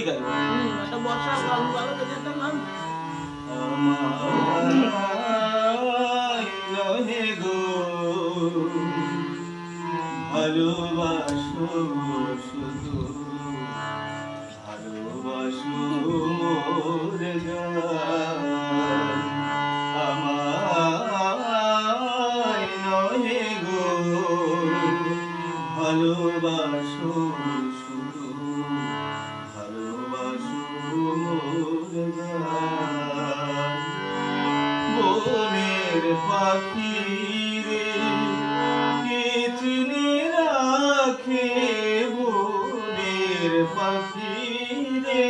গাইব হুম, একটা বর্ষা গান ভালোবাসো শুধু ভালোবাসো মোর আমায় নহে গো ভালোবাসো বনের পাখি রে কে চিনে রাখে বনের পাখি রে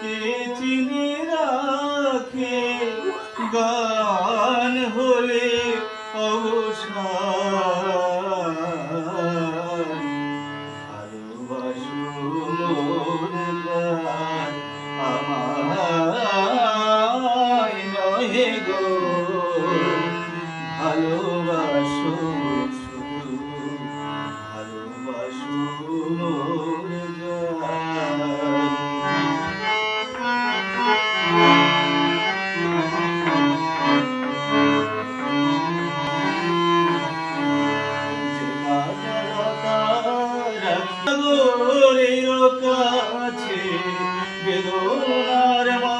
কে চিনে রাখে গান হলে অবসান কাছে বেদনার মা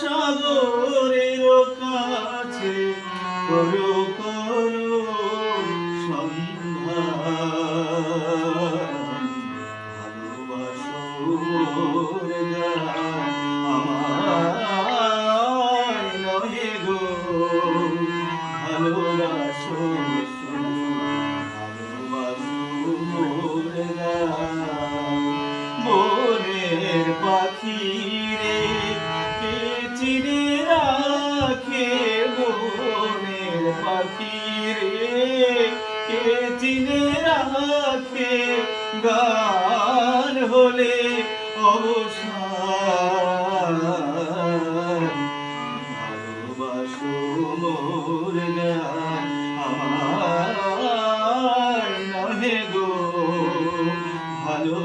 সাগরের কাছে করো করো সন্ধ্যা ভালোবাসো মোর পাখি রে কে চিরে রাখে মনের পাখি রে কে চিরে রাখে গান হলে অবসান? ভালোবাসো মোর গান আমার নহে গো। ভালো